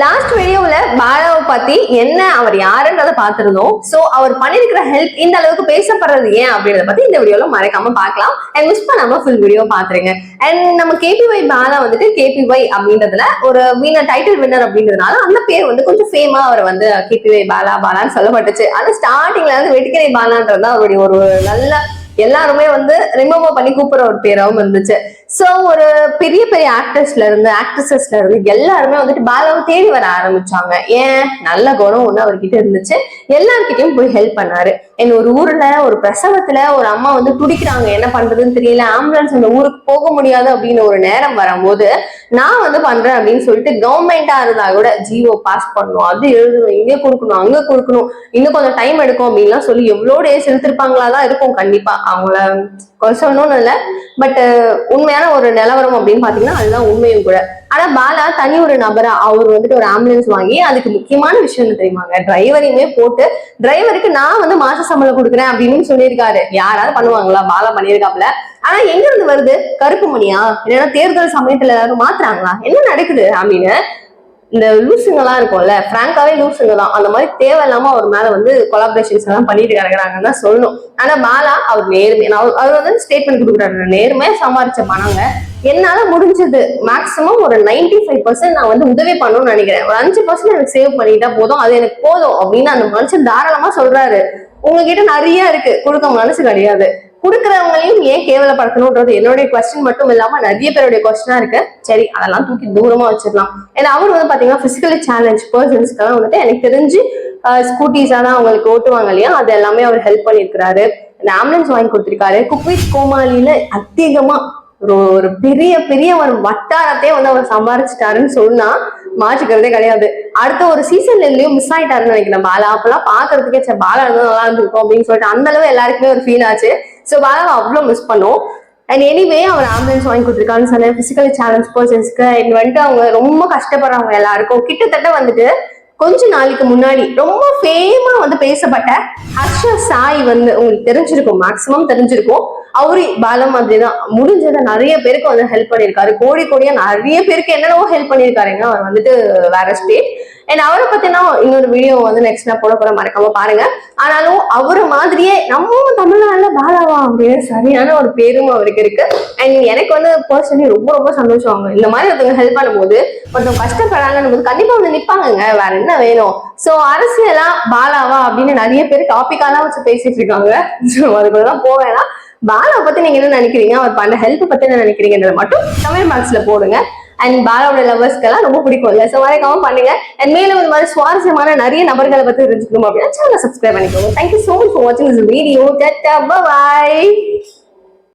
Last வீடியோல பாலாவை பத்தி என்ன அவர் யாருன்றதை பார்த்துருந்தோம். சோ அவர் பண்ணிருக்கிற ஹெல்ப் இந்த அளவுக்கு பேசப்படுறது ஏன் அப்படின்றத பத்தி இந்த வீடியோல மறக்காம பார்க்கலாம். அண்ட் மிஸ் பண்ணாம ஃபுல் வீடியோ பாத்துருங்க அண்ட் நம்ம கேபிஒய் பாலா வந்துட்டு கேபிஒய் அப்படின்றதுல ஒரு வீணர் டைட்டில் வின்னர் அப்படின்றதுனால அந்த பேர் வந்து கொஞ்சம் ஃபேமா அவர் வந்து கேபிஒய் பாலா பாலான்னு சொல்லப்பட்டுச்சு. ஆனா ஸ்டார்டிங்ல இருந்து வெட்டிக்கரை பாலான்றது தான் அவருடைய ஒரு நல்ல எல்லாருமே வந்து ரிமூவ் பண்ணி கூப்பிடுற ஒரு பேராவும் இருந்துச்சு ஸோ ஒரு பெரிய பெரிய ஆக்டர்ஸ்ல இருந்து ஆக்ட்ரஸஸ்ல இருந்து எல்லாருமே வந்துட்டு பாலாவை தேடி வர ஆரம்பிச்சாங்க. ஏன்? நல்ல குணம் ஒன்று அவர்கிட்ட இருந்துச்சு. எல்லார்கிட்டயும் போய் ஹெல்ப் பண்ணாரு. என் ஒரு ஊர்ல ஒரு பிரசவத்துல ஒரு அம்மா வந்து துடிக்கிறாங்க. என்ன பண்றதுன்னு தெரியல. ஆம்புலன்ஸ் அந்த ஊருக்கு போக முடியாது அப்படின்னு ஒரு நேரம் வரும்போது நான் வந்து பண்றேன் அப்படின்னு சொல்லிட்டு கவர்மெண்டா இருந்தா கூட ஜிஓ பாஸ் பண்ணணும். அது எழுதணும் இங்கே கொடுக்கணும் அங்க கொடுக்கணும். இன்னும் கொஞ்சம் டைம் எடுக்கும் அப்படின்லாம் சொல்லி எவ்வளோ டேஸ் எடுத்திருப்பாங்களா தான் இருக்கும் கண்டிப்பா. அவங்கள குறை சொல்லணும்னு இல்லை. பட் உண்மையான ஒரு நிலவரம் அப்படின்னு பாத்தீங்கன்னா அதுதான் உண்மையும் கூட. ஆனா பாலா தனி ஒரு நபரா அவர் வந்துட்டு ஒரு ஆம்புலன்ஸ் வாங்கி அதுக்கு முக்கியமான விஷயம் என்ன தெரியுமாங்க டிரைவரையுமே போட்டு டிரைவருக்கு நான் வந்து மாச சம்பளம் கொடுக்குறேன் அப்படின்னு சொல்லியிருக்காரு. யாராவது பண்ணுவாங்களா? பாலா பண்ணியிருக்காப்ல ஆனா எங்க இருந்து வருது? கருப்பு மணியா? இல்லைன்னா தேர்தல் சமயத்துல எல்லாரும் மாத்துறாங்களா? என்ன நடக்குது? அப்படின்னு இந்த லூசுங்கெல்லாம் இருக்கும்ல. பிராங்காவே லூசுங்க தான். அந்த மாதிரி தேவையில்லாம அவர் மேல வந்து கொலாபரேஷன்ஸ் எல்லாம் பண்ணிட்டு கிடக்குறாங்கன்னு தான் சொல்லணும். ஆனா பாலா அவர் நேர்மை அவர் அவர் வந்து ஸ்டேட்மெண்ட் கொடுக்குறாரு. நேர்மையா சமாளிச்ச பணங்க. என்னால முடிஞ்சது. மேக்ஸிமம் ஒரு 95% ஃபைவ் பர்சன்ட் நான் வந்து உதவி பண்ணணும்னு நினைக்கிறேன். ஒரு அஞ்சு பர்சன்ட் எனக்கு சேவ் பண்ணிட்டா போதும். அது எனக்கு போதும் அப்படின்னு அந்த மனுஷன் தாராளமா சொல்றாரு. உங்ககிட்ட நிறைய இருக்கு. கொடுக்க மனசு கிடையாது. கொடுக்குறவங்களையும் ஏன் கேவலப்படுத்தணும்ன்றது என்னுடைய கொஸ்டின் மட்டும் இல்லாம நிறைய பேருடைய கொஸ்டினா இருக்கு. சரி அதெல்லாம் தூக்கி தூரமா வச்சிடலாம். ஏன்னா அவர் வந்து பாத்தீங்கன்னா பிசிக்கலி சேலஞ்ச் பர்சன்ஸ்க்கெல்லாம் வந்துட்டு எனக்கு தெரிஞ்சு ஸ்கூட்டிஸா தான் அவங்களுக்கு ஓட்டுவாங்க இல்லையா? அது எல்லாமே அவர் ஹெல்ப் பண்ணியிருக்கிறாரு. ஆம்புலன்ஸ் வாங்கி கொடுத்திருக்காரு. குக்வித் கோமாளியில அதிகமா ஒரு ஒரு பெரிய பெரிய ஒரு வட்டாரத்தையே வந்து அவர் சம்பாரிச்சிட்டாருன்னு சொன்னா மாற்றிக்கிறதே கிடையாது. அடுத்த ஒரு சீசன்ல எதுலயும் மிஸ் ஆயிட்டாருன்னு நினைக்கிறேன் பாலா. அப்பெல்லாம் பாக்குறதுக்கே சே பாலா இருந்தா நல்லா இருந்திருக்கும் அப்படின்னு சொல்லிட்டு அந்த அளவு எல்லாருக்குமே ஒரு ஃபீல் ஆச்சு. ஸோ பாலாவை அவ்வளோ மிஸ் பண்ணோம். அண்ட் எனிவே அவர் ஆம்புலன்ஸ் வாங்கி கொடுத்துருக்கான்னு சொன்னேன். பிசிக்கலி சேலஞ்ச் பர்சன்ஸ்க்கு அண்ட் வந்துட்டு அவங்க ரொம்ப கஷ்டப்படுறவங்க எல்லாருக்கும். கிட்டத்தட்ட வந்துட்டு கொஞ்ச நாளைக்கு முன்னாடி ரொம்ப ஃபேமா வந்து பேசப்பட்ட ஹர்ஷ சாய் வந்து உங்களுக்கு தெரிஞ்சிருக்கும். மேக்சிமம் தெரிஞ்சிருக்கும். அவரு பாலம் மாதிரி தான். முடிஞ்சதை நிறைய பேருக்கு வந்து ஹெல்ப் பண்ணியிருக்காரு. கோடி கோடியா நிறைய பேருக்கு என்னென்னவோ ஹெல்ப் பண்ணியிருக்காருங்க அவர் வந்துட்டு வேற ஸ்டேட் அண்ட் அவரை பத்தினா இன்னொரு வீடியோ வந்து நெக்ஸ்ட் நான் போட போற மறக்காம பாருங்க. ஆனாலும் அவரை மாதிரியே நம்ம தமிழ்நாடுல பாலாவா அப்படின்னு சரியான ஒரு பேரும் அவருக்கு இருக்கு. அண்ட் எனக்கு வந்து பர்சனலி ரொம்ப ரொம்ப சந்தோஷம் அவங்க. இந்த மாதிரி ஒருத்தவங்க ஹெல்ப் பண்ணும்போது ஒருத்தவங்க கஷ்டப்படுறாங்கன்னு போது கண்டிப்பா வந்து நிப்பாங்க வேற என்ன வேணும்? சோ அரசியலா பாலாவா அப்படின்னு நிறைய பேர் டாபிக்காலாம் வச்சு பேசிட்டு இருக்காங்க. அதுக்குள்ளதான் போவேனா பாலாவை பத்தி நீங்க என்ன நினைக்கிறீங்க? அவர் பண்ண ஹெல்ப் பத்தி என்ன நினைக்கிறீங்கன்றத மட்டும் தமிழ் மார்க்ஸ்ல போடுங்க. அண்ட் பாலாவோட லவர்ஸ்க்கெல்லாம் ரொம்ப பிடிக்கும்ல. ஸோ மறக்காம பண்ணுங்க. அண்ட் மேலும் இந்த மாதிரி சுவாரஸ்யமான நிறைய நபர்களை பத்தி தெரிஞ்சுக்கணும் அப்படின்னா சேனலை சப்ஸ்கிரைப் பண்ணிக்கோங்க. Thank you so much for வாட்சிங் திஸ் வீடியோ பாய்